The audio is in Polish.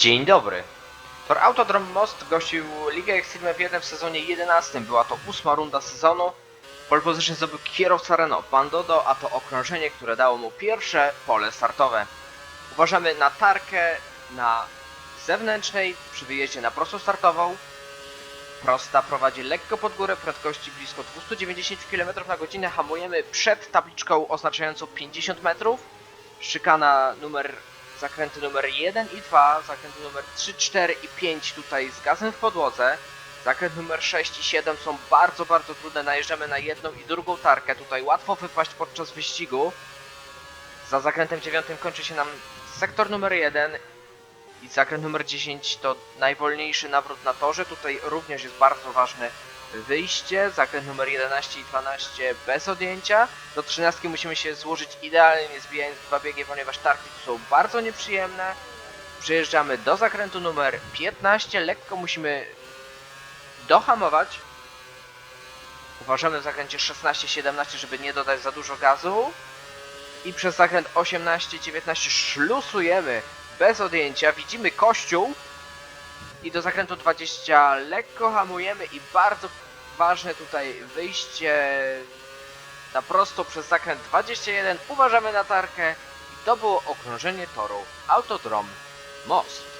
Dzień dobry. Tor Autodrom Most gościł Ligę Extreme F1 w sezonie 11. Była to ósma runda sezonu. Pole position zdobył kierowca Renault Pan Dodo, a to okrążenie, które dało mu pierwsze pole startowe. Uważamy na tarkę na zewnętrznej przy wyjeździe na prostą startową. Prosta prowadzi lekko pod górę, prędkości blisko 290 km na godzinę. Hamujemy przed tabliczką oznaczającą 50 metrów. Szykana numer zakręty numer 1 i 2, zakręty numer 3, 4 i 5 tutaj z gazem w podłodze. Zakręt numer 6 i 7 są bardzo, bardzo trudne. Najeżdżamy na jedną i drugą tarkę. Tutaj łatwo wypaść podczas wyścigu. Za zakrętem 9 kończy się nam sektor numer 1 i zakręt numer 10 to najwolniejszy nawrót na torze. Tutaj również jest bardzo ważne wyjście. Zakręt numer 11 i 12 bez odjęcia. Do 13 musimy się złożyć idealnie, zbijając dwa biegi, ponieważ tarki tu są bardzo nieprzyjemne. Przejeżdżamy do zakrętu numer 15. Lekko musimy dohamować. Uważamy w zakręcie 16-17, żeby nie dodać za dużo gazu. I przez zakręt 18-19 szlusujemy bez odjęcia. Widzimy kościół. I do zakrętu 20 lekko hamujemy i bardzo ważne tutaj wyjście na prosto przez zakręt 21. Uważamy na tarkę i to było okrążenie toru Autodrom Most.